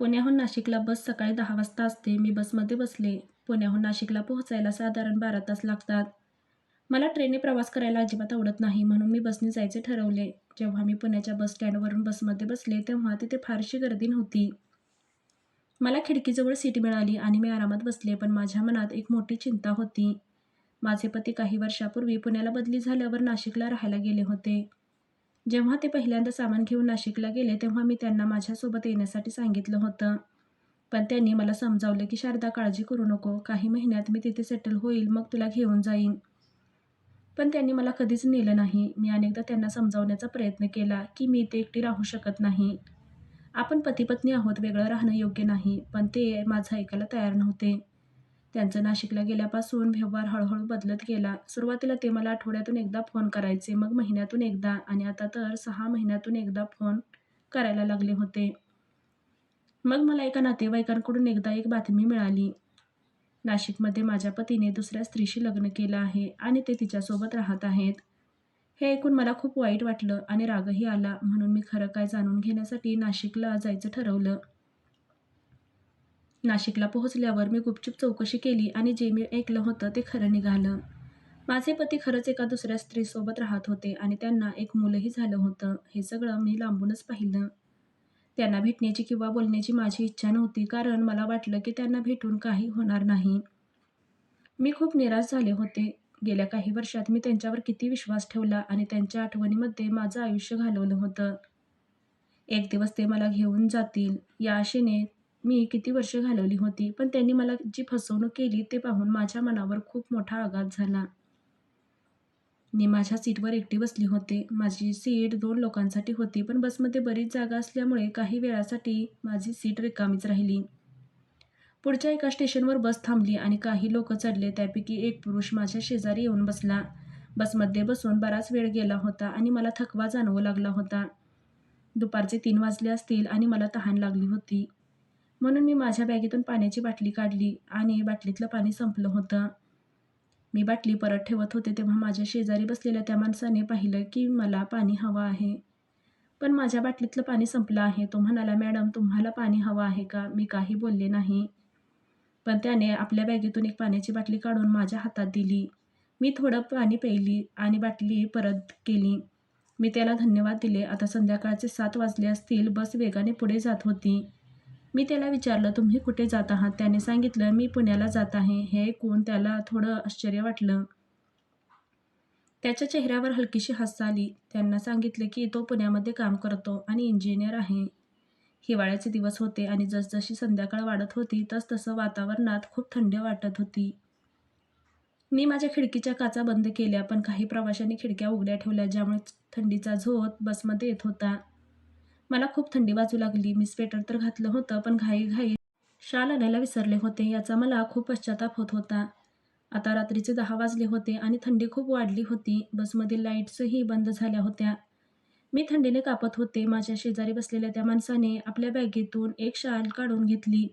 पुण्याहून नाशिकला बस सकाळी दहा वाजता असते. मी बसमध्ये बसले. पुण्याहून नाशिकला पोहोचायला साधारण बारा तास लागतात. मला ट्रेनने प्रवास करायला अजिबात आवडत नाही म्हणून मी बसने जायचे ठरवले. जेव्हा मी पुण्याच्या बस स्टँडवरून बसमध्ये बसले तेव्हा तिथे फारशी गर्दी नव्हती. मला खिडकीजवळ सीट मिळाली आणि मी आरामात बसले पण माझ्या मनात एक मोठी चिंता होती. माझे पती काही वर्षापूर्वी पुण्याला बदली झाल्यावर नाशिकला राहायला गेले होते. जेव्हा ते पहिल्यांदा सामान घेऊन नाशिकला गेले तेव्हा मी त्यांना माझ्यासोबत येण्यासाठी सांगितलं होतं. पण त्यांनी मला समजावलं की शारदा काळजी करू नको. काही महिन्यात मी तिथे सेटल होईल मग तुला घेऊन जाईन. पण त्यांनी मला कधीच नेलं नाही. मी अनेकदा त्यांना समजावण्याचा प्रयत्न केला की मी इथे एकटी राहू शकत नाही. आपण पतीपत्नी आहोत. वेगळं राहणं योग्य नाही. पण ते माझं ऐकायला तयार नव्हते. त्यांचं नाशिकला गेल्यापासून व्यवहार हळूहळू बदलत गेला. सुरुवातीला ते मला आठवड्यातून एकदा फोन करायचे. मग महिन्यातून एकदा आणि आता तर सहा महिन्यातून एकदा फोन करायला लागले होते. मग मला एका नातेवाईकांकडून एकदा एक बातमी मिळाली. नाशिकमध्ये माझ्या पतीने दुसऱ्या स्त्रीशी लग्न केलं आहे आणि ते तिच्यासोबत राहत आहेत. हे ऐकून मला खूप वाईट वाटलं आणि रागही आला. म्हणून मी खरं काय जाणून घेण्यासाठी नाशिकला जायचं ठरवलं. नाशिकला पोहोचल्यावर मी गुपचूप चौकशी केली आणि जे मी ऐकलं होतं ते खरं निघालं. माझे पती खरंच एका दुसऱ्या स्त्रीसोबत राहत होते आणि त्यांना एक मुलंही झालं होतं. हे सगळं मी लांबूनच पाहिलं. त्यांना भेटण्याची किंवा बोलण्याची माझी इच्छा नव्हती कारण मला वाटलं की त्यांना भेटून काही होणार नाही. मी खूप निराश झाले होते. गेल्या काही वर्षात मी त्यांच्यावर किती विश्वास ठेवला आणि त्यांच्या आठवणीमध्ये माझं आयुष्य घालवलं होतं. एक दिवस ते मला घेऊन जातील या आशेने मी किती वर्ष घालवली होती पण त्यांनी मला जी फसवणूक केली ते पाहून माझ्या मनावर खूप मोठा आघात झाला. मी माझ्या सीटवर एकटी बसली होते. माझी सीट दोन लोकांसाठी होती पण बसमध्ये बरीच जागा असल्यामुळे काही वेळासाठी माझी सीट रिकामीच राहिली. पुढच्या एका स्टेशनवर बस थांबली आणि काही लोक चढले. त्यापैकी एक पुरुष माझ्या शेजारी येऊन बसला. बसमध्ये बसून बराच वेळ गेला होता आणि मला थकवा जाणवू लागला होता. दुपारचे तीन वाजले असतील आणि मला तहान लागली होती. म्हणून मी माझ्या बॅगेतून पाण्याची बाटली काढली आणि बाटलीतलं पाणी संपलं होतं. मी बाटली परत ठेवत होते तेव्हा माझ्या शेजारी बसलेल्या त्या माणसाने पाहिलं की मला पाणी हवं आहे. पण माझ्या बाटलीतलं पाणी संपलं आहे. तो म्हणाला मॅडम तुम्हाला पाणी हवं आहे का? मी काही बोलले नाही. पण त्याने आपल्या बॅगेतून एक पाण्याची बाटली काढून माझ्या हातात दिली. मी थोडं पाणी प्यायली आणि बाटली परत केली. मी त्याला धन्यवाद दिले. आता संध्याकाळचे सात वाजले असतील. बस वेगाने पुढे जात होती. मी त्याला विचारलं तुम्ही कुठे जात आहात? त्याने सांगितलं मी पुण्याला जात आहे. हे ऐकून त्याला थोडं आश्चर्य वाटलं. त्याच्या चेहऱ्यावर हलकीशी हसा आली. त्यांना सांगितले की तो पुण्यामध्ये काम करतो आणि इंजिनियर आहे. हिवाळ्याचे दिवस होते आणि जसजशी संध्याकाळ वाढत होती तसतसं वातावरणात खूप थंडी वाटत होती. मी माझ्या खिडकीच्या काचा बंद केल्या पण काही प्रवाशांनी खिडक्या उघड्या ठेवल्या ज्यामुळे थंडीचा झोत बसमध्ये येत होता. मला खूप थंडी वाजू लागली. मी स्वेटर तर घातलं होतं पण घाई घाई शाल आणायला विसरले होते याचा मला खूप पश्चाताप होत होता. आता रात्रीचे दहा वाजले होते आणि थंडी खूप वाढली होती. बसमधील लाईट्सही बंद झाल्या होत्या. मी थंडीने कापत होते. माझ्या शेजारी बसलेल्या त्या माणसाने आपल्या बॅगेतून एक शाल काढून घेतली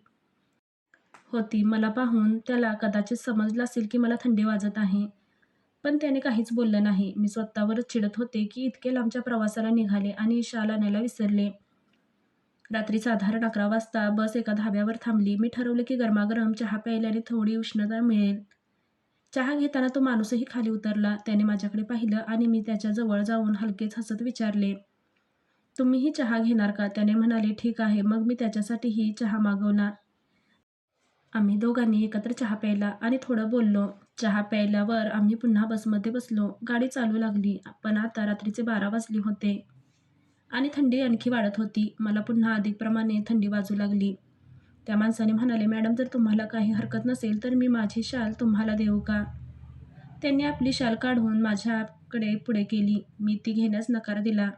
होती. मला पाहून त्याला कदाचित समजलं असेल की मला थंडी वाजत आहे. पण त्याने काहीच बोललं नाही. मी स्वतःवरच चिडत होते की इतके लांबच्या प्रवासाला निघाले आणि शाल आणायला विसरले. रात्री साधारण अकरा वाजता बस एका धाब्यावर थांबली. मी ठरवले की गरमागरम चहा प्यायल्याने थोडी उष्णता मिळेल. चहा घेताना तो माणूसही खाली उतरला. त्याने माझ्याकडे पाहिलं आणि मी त्याच्याजवळ जाऊन हलकेच हसत विचारले तुम्हीही चहा घेणार का? त्याने म्हणाले ठीक आहे. मग मी त्याच्यासाठीही चहा मागवला. आम्ही दोघांनी एकत्र चहा प्यायला आणि थोडं बोललो. चहा प्यायल्यावर आम्ही पुन्हा बसमध्ये बसलो. गाडी चालू लागली पण आता रात्रीचे बारा वाजले होते. आणि थंडी आणखी वाढत होती. मला पुन्हा अधिकप्रमाणे थंडी वाजू लागली. त्या माणसाने म्हणाले मॅडम जर तुम्हाला काही हरकत नसेल तर मी माझी शाल तुम्हाला देऊ का? त्यांनी आपली शाल काढून माझ्याकडे पुढे केली. मी ती घेण्यास नकार दिला.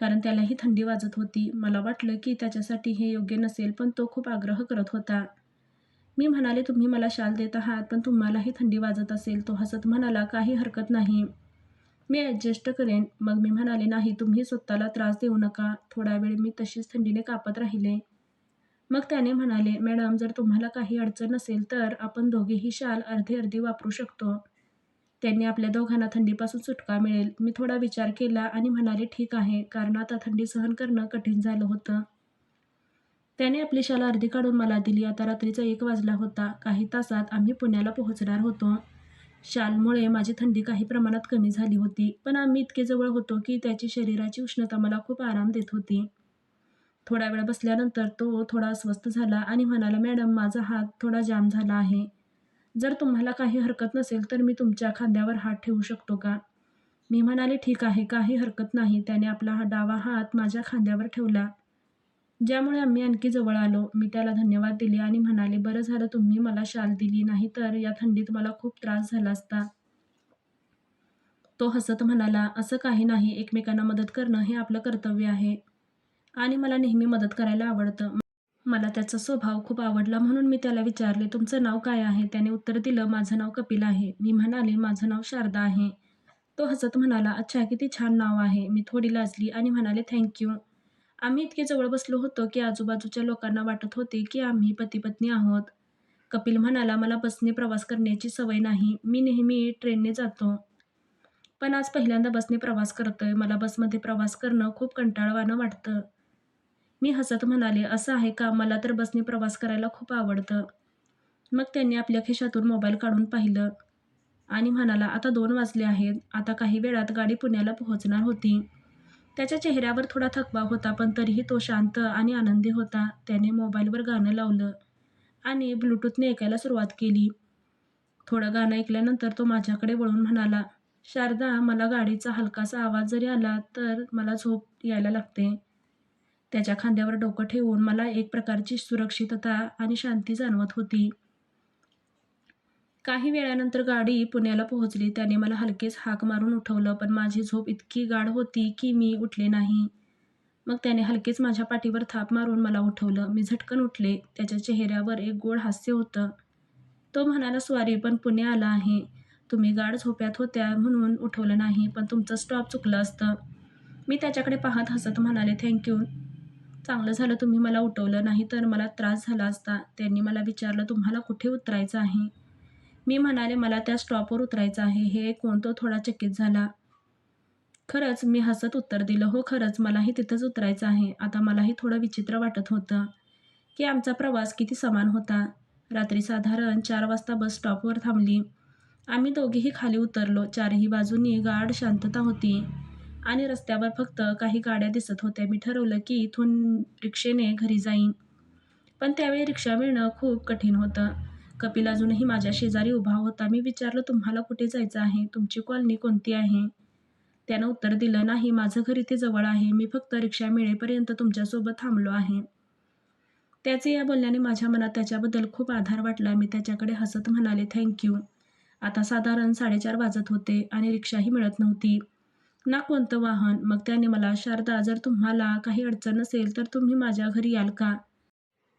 कारण त्यालाही थंडी वाजत होती. मला वाटलं की त्याच्यासाठी हे योग्य नसेल पण तो खूप आग्रह करत होता. मी म्हणाले तुम्ही मला शाल देत आहात पण तुम्हालाही थंडी वाजत असेल. तो हसत म्हणाला काही हरकत नाही. मी ॲडजस्ट करेन. मग मी म्हणाले नाही तुम्ही स्वतःला त्रास देऊ नका. थोडा वेळ मी तशीच थंडीने कापत राहिले. मग त्याने म्हणाले मॅडम जर तुम्हाला काही अडचण नसेल तर आपण दोघेही शाल अर्धे अर्धी वापरू शकतो. त्यांनी आपल्या दोघांना थंडीपासून सुटका मिळेल. मी थोडा विचार केला आणि म्हणाले ठीक आहे कारण आता थंडी सहन करणं कठीण झालं होतं. त्याने आपली शाल अर्धी काढून मला दिली. आता रात्रीचा एक वाजला होता. काही तासात आम्ही पुण्याला पोहोचणार होतो. शालमुळे माझी थंडी काही प्रमाणात कमी झाली होती पण आम्ही इतके जवळ होतो की त्याची शरीराची उष्णता मला खूप आराम देत होती. थोडा वेळ बसल्यानंतर तो थोडा अस्वस्थ झाला आणि म्हणाला मॅडम माझा हात थोडा जाम झाला आहे. जर तुम्हाला काही हरकत नसेल तर मी तुमच्या खांद्यावर हात ठेवू शकतो का? मी म्हणाले ठीक आहे काही हरकत नाही. त्याने आपला हा डावा हात माझ्या खांद्यावर ठेवला. ज्यामुळे आम्ही आणखी जवळ आलो. मी त्याला धन्यवाद दिले आणि म्हणाले बरं झालं तुम्ही मला शाल दिली नाही तर या थंडीत मला खूप त्रास झाला असता. तो हसत म्हणाला असं काही नाही. एकमेकांना मदत करणं हे आपलं कर्तव्य आहे आणि मला नेहमी मदत करायला आवडतं. मला त्याचा स्वभाव खूप आवडला म्हणून मी त्याला विचारले तुमचं नाव काय आहे? त्याने उत्तर दिलं माझं नाव कपिल आहे. मी म्हणाले माझं नाव शारदा आहे. तो हसत म्हणाला अच्छा किती छान नाव आहे. मी थोडी लाजली. आणि म्हणाले थँक्यू. आम्ही इतके जवळ बसलो होतो की आजूबाजूच्या लोकांना वाटत होते की आम्ही पती पत्नी आहोत. कपिल म्हणाला मला बसने प्रवास करण्याची सवय नाही. मी नेहमी ट्रेनने जातो. पण आज पहिल्यांदा बसने प्रवास करतोय. मला बसमध्ये प्रवास करणं खूप कंटाळवानं वाटतं. मी हसत म्हणाले असं आहे का? मला तर बसने प्रवास करायला खूप आवडतं. मग त्यांनी आपल्या खिशातून मोबाईल काढून पाहिलं आणि म्हणाला आता दोन वाजले आहेत. आता काही वेळात गाडी पुण्याला पोहोचणार होती. त्याच्या चेहऱ्यावर थोडा थकवा होता पण तरीही तो शांत आणि आनंदी होता. त्याने मोबाईलवर गाणं लावलं आणि ब्लूटूथने ऐकायला सुरुवात केली. थोडं गाणं ऐकल्यानंतर तो माझ्याकडे वळून म्हणाला शारदा मला गाडीचा हलकासा आवाज जरी आला तर मला झोप यायला लागते. त्याच्या खांद्यावर डोकं ठेवून मला एक प्रकारची सुरक्षितता आणि शांती जाणवत होती. काही वेळानंतर गाडी पुण्याला पोहोचली. त्याने मला हलकेच हाक मारून उठवलं पण माझी झोप इतकी गाढ होती की मी उठले नाही. मग त्याने हलकेच माझ्या पाठीवर थाप मारून मला उठवलं. मी झटकन उठले. त्याच्या चेहऱ्यावर एक गोड हास्य होतं. तो म्हणाला स्वारी पण पुणे आला आहे. तुम्ही गाढ झोप्यात होत्या म्हणून उठवलं नाही पण तुमचं स्टॉप चुकलं असतं. मी त्याच्याकडे पाहत हसत म्हणाले थँक्यू चांगलं झालं तुम्ही मला उठवलं नाही तर मला त्रास झाला असता. त्यांनी मला विचारलं तुम्हाला कुठे उतरायचं आहे? मी म्हणाले मला त्या स्टॉपवर उतरायचं आहे. हे ऐकून तो थोडा चकित झाला. खरंच मी हसत उत्तर दिलं. हो खरंच मलाही तिथंच उतरायचं आहे. आता मलाही थोडं विचित्र वाटत होतं की आमचा प्रवास किती समान होता. रात्री साधारण चार वाजता बस स्टॉपवर थांबली. आम्ही दोघेही खाली उतरलो. चारही बाजूंनी गाढ शांतता होती आणि रस्त्यावर फक्त काही गाड्या दिसत होत्या. मी ठरवलं की इथून रिक्षेने घरी जाईन. पण त्यावेळी रिक्षा मिळणं खूप कठीण होतं. कपिल अजूनही माझ्या शेजारी उभा होता. मी विचारलं तुम्हाला कुठे जायचं आहे? तुमची कॉलनी कोणती आहे? त्यानं उत्तर दिलं नाही माझं घर इथे जवळ आहे. मी फक्त रिक्षा मिळेपर्यंत तुमच्यासोबत थांबलो आहे. त्याचे या बोलण्याने माझ्या मनात त्याच्याबद्दल खूप आधार वाटला. मी त्याच्याकडे हसत म्हणाले थँक्यू आता साधारण साडेचार वाजत होते आणि रिक्षाही मिळत नव्हती. ना कोणतं वाहन? मग त्याने मला शारदा जर तुम्हाला काही अडचण नसेल तर तुम्ही माझ्या घरी याल का?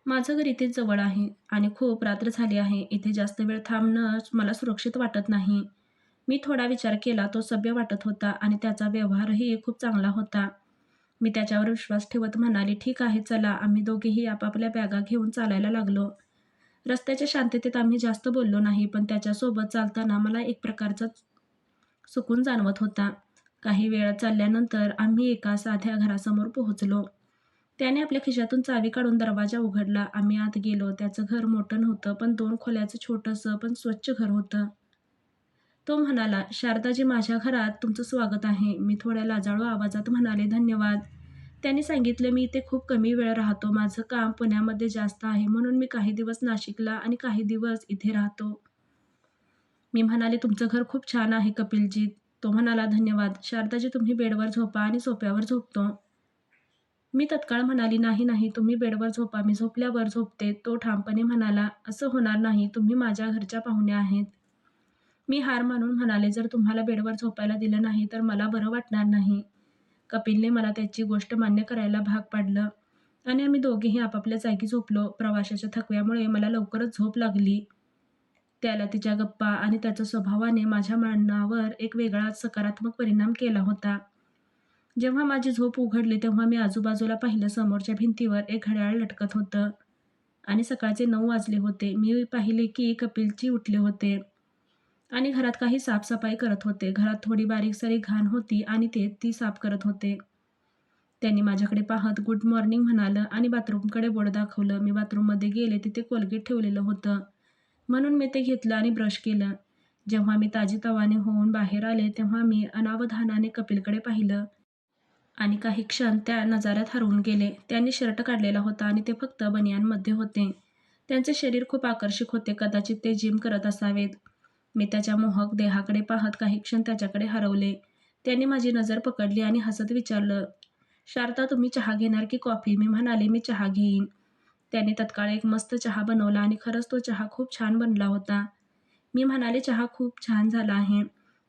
माझं घर इथेच जवळ आहे आणि खूप रात्र झाली आहे. इथे जास्त वेळ थांबणं मला सुरक्षित वाटत नाही. मी थोडा विचार केला तो सभ्य वाटत होता आणि त्याचा व्यवहारही खूप चांगला होता. मी त्याच्यावर विश्वास ठेवत म्हणाले ठीक आहे चला. आम्ही दोघेही आपापल्या बॅगा घेऊन चालायला लागलो. रस्त्याच्या शांततेत आम्ही जास्त बोललो नाही पण त्याच्यासोबत चालताना मला एक प्रकारचा सुकून जाणवत होता. काही वेळ चालल्यानंतर आम्ही एका साध्या घरासमोर पोहोचलो. त्याने आपल्या खिशातून चावी काढून दरवाजा उघडला. आम्ही आत गेलो. त्याचं घर मोठं नव्हतं पण दोन खोल्याचं छोटंसं पण स्वच्छ घर होतं. तो म्हणाला शारदाजी माझ्या घरात तुमचं स्वागत आहे. मी थोड्या लाजाळू आवाजात म्हणाले धन्यवाद. त्यांनी सांगितलं मी इथे खूप कमी वेळ राहतो. माझं काम पुण्यामध्ये जास्त आहे. म्हणून मी काही दिवस नाशिकला आणि काही दिवस इथे राहतो. मी म्हणाले तुमचं घर खूप छान आहे कपिलजी. तो म्हणाला धन्यवाद. शारदाजी तुम्ही बेडवर झोपा आणि सोप्यावर झोपतो. मी तत्काळ म्हणाली नाही नाही तुम्ही बेडवर झोपा. मी झोपल्यावर झोपते. तो ठामपणे म्हणाला असं होणार नाही. तुम्ही माझ्या घरच्या पाहुण्या आहेत. मी हार मानून म्हणाले जर तुम्हाला बेडवर झोपायला दिलं नाही तर मला बरं वाटणार नाही. कपिलने मला त्याची गोष्ट मान्य करायला भाग पाडलं आणि आम्ही दोघेही आपापल्या जागी झोपलो. प्रवाशाच्या थकव्यामुळे मला लवकरच झोप लागली. त्याला तिच्या गप्पा आणि त्याच्या स्वभावाने माझ्या मनावर एक वेगळाच सकारात्मक परिणाम केला होता. जेव्हा माझी झोप उघडली तेव्हा मी आजूबाजूला पाहिलं समोरच्या भिंतीवर एक घड्याळ लटकत होतं. आणि सकाळचे नऊ वाजले होते. मी पाहिले की कपिलची उठले होते आणि घरात काही साफसफाई करत होते. घरात थोडी बारीक सारी घाण होती आणि ते ती साफ करत होते. त्यांनी माझ्याकडे पाहत गुड मॉर्निंग म्हणालं आणि बाथरूमकडे बोर्ड दाखवलं. मी बाथरूममध्ये गेले तिथे कोलगेट ठेवलेलं होतं. म्हणून मी ते घेतलं आणि ब्रश केलं. जेव्हा मी ताजीतवाने होऊन बाहेर आले तेव्हा मी अनावधानाने कपिलकडे पाहिलं. आणि काही क्षण त्या नजाऱ्यात हरवून गेले. त्यांनी शर्ट काढलेला होता आणि ते फक्त बनियानमध्ये होते. त्यांचे शरीर खूप आकर्षक होते. कदाचित ते जिम करत असावेत. मी त्याच्या मोहक देहाकडे पाहत काही क्षण त्याच्याकडे हरवले. त्यांनी माझी नजर पकडली आणि हसत विचारलं शारदा तुम्ही चहा घेणार की कॉफी? मी म्हणाले मी चहा घेईन. त्याने तत्काळ एक मस्त चहा बनवला आणि खरंच तो चहा खूप छान बनला होता. मी म्हणाले चहा खूप छान झाला आहे.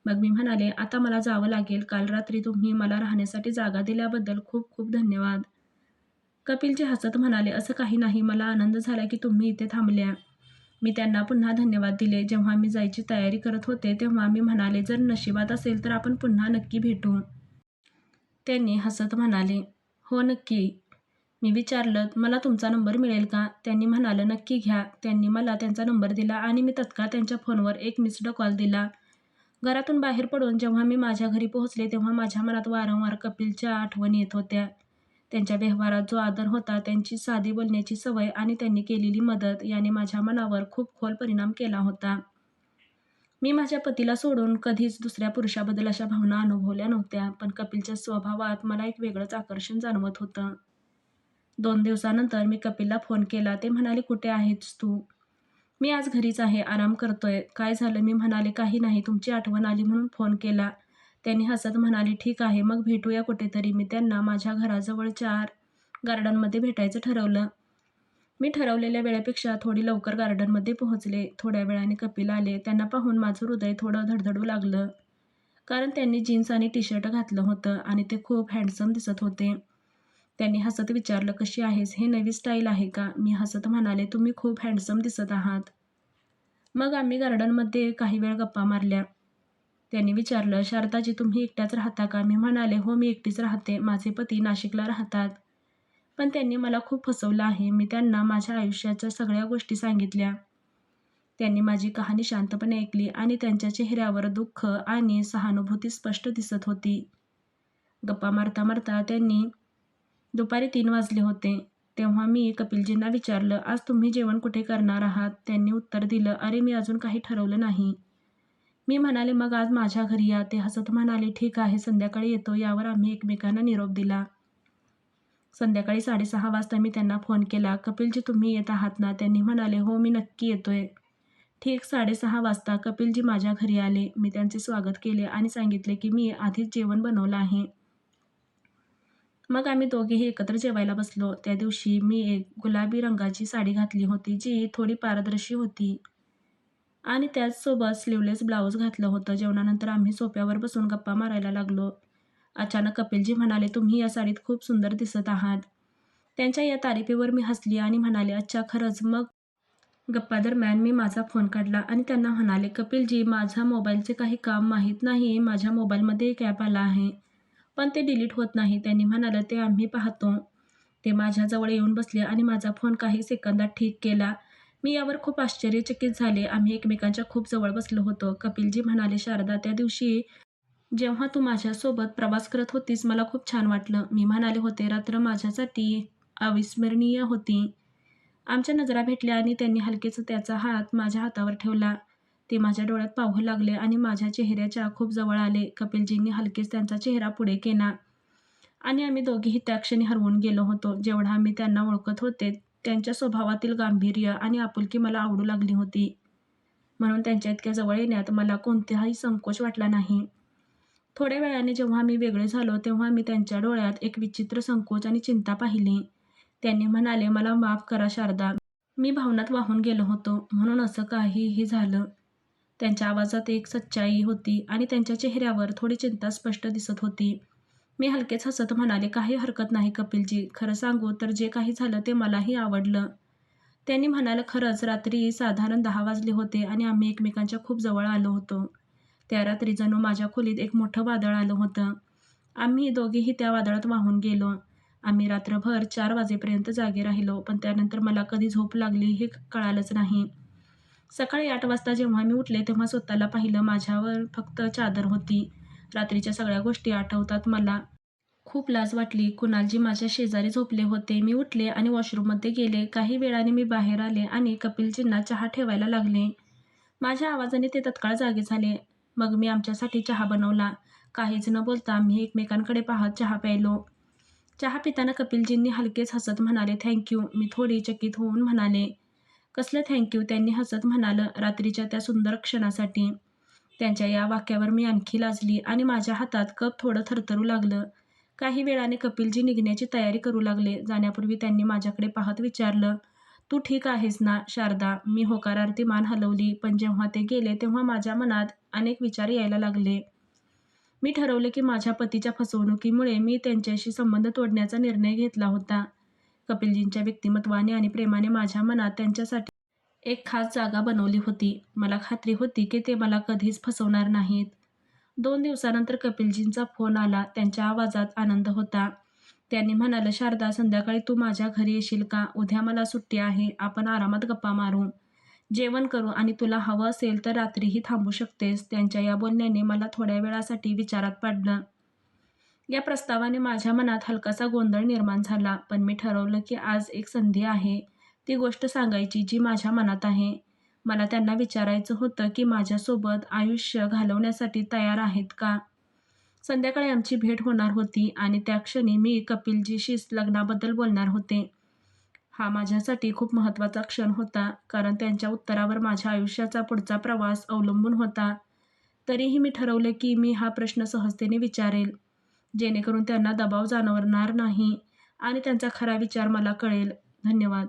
मग मी म्हणाले आता मला जावं लागेल. काल रात्री तुम्ही मला राहण्यासाठी जागा दिल्याबद्दल खूप खूप धन्यवाद. कपिलजी हसत म्हणाले असं काही नाही. मला आनंद झाला की तुम्ही इथे थांबल्या. मी त्यांना पुन्हा धन्यवाद दिले. जेव्हा मी जायची तयारी करत होते तेव्हा मी म्हणाले जर नशिबात असेल तर आपण पुन्हा नक्की भेटू. त्यांनी हसत म्हणाले हो नक्की. मी विचारलं मला तुमचा नंबर मिळेल का? त्यांनी म्हणालं नक्की घ्या. त्यांनी मला त्यांचा नंबर दिला आणि मी तत्काळ त्यांच्या फोनवर एक मिस्ड कॉल दिला. घरातून बाहेर पडून जेव्हा मी माझ्या घरी पोहोचले तेव्हा माझ्या मनात वारंवार कपिलच्या आठवणी येत होत्या. त्यांच्या व्यवहारात जो आदर होता त्यांची साधी बोलण्याची सवय आणि त्यांनी केलेली मदत याने माझ्या मनावर खूप खोल परिणाम केला होता. मी माझ्या पतीला सोडून कधीच दुसऱ्या पुरुषाबद्दल अशा भावना अनुभवल्या नव्हत्या पण कपिलच्या स्वभावात मला एक वेगळंच आकर्षण जाणवत होतं. दोन दिवसानंतर मी कपिलला फोन केला ते म्हणाले कुठे आहेस तू? मी आज घरीच आहे आराम करतोय. काय झालं? मी म्हणाले काही नाही तुमची आठवण आली म्हणून फोन केला. त्यांनी हसत म्हणाले ठीक आहे मग भेटूया कुठेतरी. मी त्यांना माझ्या घराजवळ चार गार्डनमध्ये भेटायचं ठरवलं. मी ठरवलेल्या वेळेपेक्षा थोडी लवकर गार्डनमध्ये पोहोचले. थोड्या वेळाने कपिल आले. त्यांना पाहून माझं हृदय थोडं धडधडू लागलं. कारण त्यांनी जीन्स आणि टी शर्ट घातलं होतं आणि ते खूप हँडसम दिसत होते. त्यांनी हसत विचारलं कशी आहेस? हे नवी स्टाईल आहे का? मी हसत म्हणाले तुम्ही खूप हँडसम दिसत आहात. मग आम्ही गार्डनमध्ये काही वेळ गप्पा मारल्या. त्यांनी विचारलं शारदाजी तुम्ही एकट्याच राहता का? मी म्हणाले हो मी एकटीच राहते. माझे पती नाशिकला राहतात. पण त्यांनी मला खूप फसवलं आहे. मी त्यांना माझ्या आयुष्याच्या सगळ्या गोष्टी सांगितल्या. त्यांनी माझी कहाणी शांतपणे ऐकली आणि त्यांच्या चेहऱ्यावर दुःख आणि सहानुभूती स्पष्ट दिसत होती. गप्पा मारता मारता त्यांनी दुपारी तीन वाजले होते. तेव्हा मी कपिलजींना विचारलं आज तुम्ही जेवण कुठे करणार आहात? त्यांनी उत्तर दिलं अरे मी अजून काही ठरवलं नाही. मी म्हणाले मग आज माझ्या घरी या. ते हसत म्हणाले ठीक आहे संध्याकाळी येतो. यावर आम्ही एकमेकांना निरोप दिला. संध्याकाळी साडेसहा वाजता मी त्यांना फोन केला कपिलजी तुम्ही येत आहात ना? त्यांनी म्हणाले हो मी नक्की येतोय. ठीक साडेसहा वाजता कपिलजी माझ्या घरी आले. मी त्यांचे स्वागत केले आणि सांगितले की मी आधीच जेवण बनवलं आहे. मग आम्ही दोघेही एकत्र जेवायला बसलो. त्या दिवशी मी एक गुलाबी रंगाची साडी घातली होती जी थोडी पारदर्शी होती. आणि त्याचसोबत स्लीवलेस ब्लाऊज घातलं होतं. जेवणानंतर आम्ही सोप्यावर बसून गप्पा मारायला लागलो. अचानक कपिलजी म्हणाले तुम्ही या साडीत खूप सुंदर दिसत आहात. त्यांच्या या तारीफेवर मी हसली आणि म्हणाले अच्छा खरंच. मग गप्पा दरम्यान मी माझा फोन काढला आणि त्यांना म्हणाले कपिलजी माझा मोबाईलचे काही काम माहीत नाही. माझ्या मोबाईलमध्ये एक ॲप आला आहे. पण ते डिलीट होत नाही. त्यांनी म्हणालं ते आम्ही पाहतो. ते माझ्याजवळ येऊन बसले आणि माझा फोन काही सेकंदात ठीक केला. मी यावर खूप आश्चर्यचकित झाले. आम्ही एकमेकांच्या खूप जवळ बसलो होतो. कपिलजी म्हणाले शारदा त्या दिवशी जेव्हा तू माझ्यासोबत प्रवास करत होतीस मला खूप छान वाटलं. मी म्हणाले होते रात्र माझ्यासाठी अविस्मरणीय होती. आमच्या नजरा भेटल्या आणि त्यांनी हलकेच त्याचा हात माझ्या हातावर ठेवला. ते माझ्या डोळ्यात पाहू लागले आणि माझ्या चेहऱ्याच्या खूप जवळ आले. कपिलजींनी हलकेच त्यांचा चेहरा पुढे केला. आणि आम्ही दोघेही त्या क्षणी हरवून गेलो होतो. जेवढा आम्ही त्यांना ओळखत होते त्यांच्या स्वभावातील गांभीर्य आणि आपुलकी मला आवडू लागली होती. म्हणून त्यांच्या इतक्या जवळ येण्यात मला कोणताही संकोच वाटला नाही. थोड्या वेळाने जेव्हा मी वेगळे झालो तेव्हा मी त्यांच्या डोळ्यात एक विचित्र संकोच आणि चिंता पाहिली. त्यांनी म्हणाले मला माफ करा शारदा. मी भावनात वाहून गेलो होतो. म्हणून असं काहीही झालं. त्यांच्या आवाजात एक सच्चाई होती आणि त्यांच्या चेहऱ्यावर थोडी चिंता स्पष्ट दिसत होती. मी हलकेच हसत म्हणाले काही हरकत नाही कपिलजी. खरं सांगू तर जे काही झालं ते मलाही आवडलं. त्यांनी म्हणाले खरंच रात्री साधारण दहा वाजले होते आणि आम्ही एकमेकांच्या खूप जवळ आलो होतो. त्या रात्री जणू माझ्या खोलीत एक मोठं वादळ आलं होतं. आम्ही दोघेही त्या वादळात वाहून गेलो. आम्ही रात्रभर चार वाजेपर्यंत जागे राहिलो पण त्यानंतर मला कधी झोप लागली हे कळालंच नाही. सकाळी आठ वाजता जेव्हा मी उठले तेव्हा स्वतःला पाहिलं माझ्यावर फक्त चादर होती रात्रीच्या सगळ्या गोष्टी आठवतात मला खूप लाज वाटली. कुणालजी माझ्या शेजारी झोपले होते. मी उठले आणि वॉशरूममध्ये गेले. काही वेळाने मी बाहेर आले आणि कपिलजींना चहा ठेवायला लागले. माझ्या आवाजाने ते तत्काळ जागे झाले. मग मी आमच्यासाठी चहा बनवला. काहीच न बोलता आम्ही एकमेकांकडे पाहत चहा प्यायलो. चहा पिताना कपिलजींनी हलकेच हसत म्हणाले, थँक्यू मी थोडी चकित होऊन म्हणाले, "कसलं थँक्यू त्यांनी हसत म्हणालं, "रात्रीच्या त्या सुंदर क्षणासाठी." त्यांच्या या वाक्यावर मी आणखी लाजली आणि माझ्या हातात कप थोडं थरथरू लागलं. काही वेळाने कपिलजी निघण्याची तयारी करू लागले. जाण्यापूर्वी त्यांनी माझ्याकडे पाहत विचारलं, "तू ठीक आहेस ना, शारदा?" मी होकारार्थी मान हलवली. पण जेव्हा ते गेले तेव्हा माझ्या मनात अनेक विचार यायला लागले. मी ठरवले की माझ्या पतीच्या फसवणुकीमुळे मी त्यांच्याशी संबंध तोडण्याचा निर्णय घेतला होता. कपिलजींच्या व्यक्तिमत्वाने आणि प्रेमाने माझ्या मनात त्यांच्यासाठी एक खास जागा बनवली होती. मला खात्री होती की ते मला कधीच फसवणार नाहीत. दोन दिवसानंतर कपिलजींचा फोन आला. त्यांच्या आवाजात आनंद होता. त्यांनी म्हणाले, "शारदा, संध्याकाळी तू माझ्या घरी येशील का? उद्या मला सुट्टी आहे. आपण आरामात गप्पा मारू, जेवण करू आणि तुला हवं असेल तर रात्रीही थांबू शकतेस." त्यांच्या या बोलण्याने मला थोड्या वेळासाठी विचारात पाडलं. या प्रस्तावाने माझ्या मनात हलकासा गोंधळ निर्माण झाला. पण मी ठरवलं की आज एक संधी आहे ती गोष्ट सांगायची जी माझ्या मनात आहे. मला त्यांना विचारायचं होतं की माझ्यासोबत आयुष्य घालवण्यासाठी तयार आहेत का? संध्याकाळी आमची भेट होणार होती आणि त्या क्षणी मी कपिलजीशी लग्नाबद्दल बोलणार होते. हा माझ्यासाठी खूप महत्त्वाचा क्षण होता, कारण त्यांच्या उत्तरावर माझ्या आयुष्याचा पुढचा प्रवास अवलंबून होता. तरीही मी ठरवले की मी हा प्रश्न सहजतेने विचारेल, जेणेकरून त्यांना दबाव जाणवणार नाही आणि त्यांचा खरा विचार मला कळेल. धन्यवाद.